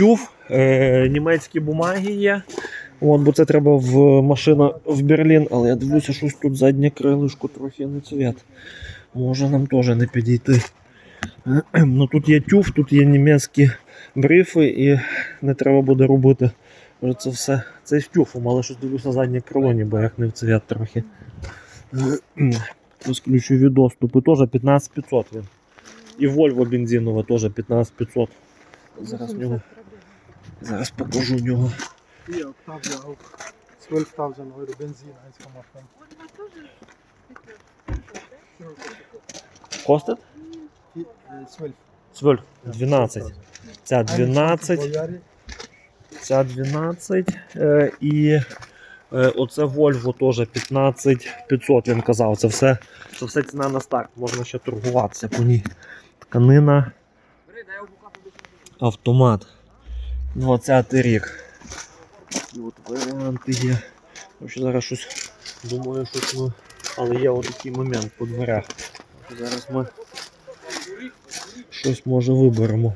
тюф, е, німецькі бумаги є. От, бо це треба в машина в Берлін, але я дивлюся, щось тут заднє крилишко трохи не цвіт. Може нам теж не підійти. Ну тут є тюф, тут є німецькі брифи і не треба буде робити. Це все. Це з тюфом, але щось дивлюся заднє крило, ніби як не в цвіт трохи. Плюс ключові доступи теж 15500 він. І Volvo бензинова теж 15500. Зараз нього. Зараз покажу в нього. Hier, Octavia auch 12.000 Euro Benzin 1,5. Костить? Äh, 12. 12. 12. Ця 12, ця 12. Е, і е, оце Volvo теж 15 500, він казав. Це все, це все ціна на старт. Можна ще торгуватися по ній. Тканина. Автомат. 20 рік. І от варіанти є. Вообще зараз щось думаю, щось ми. Але є отакий момент по дверях. Зараз ми щось може виберемо.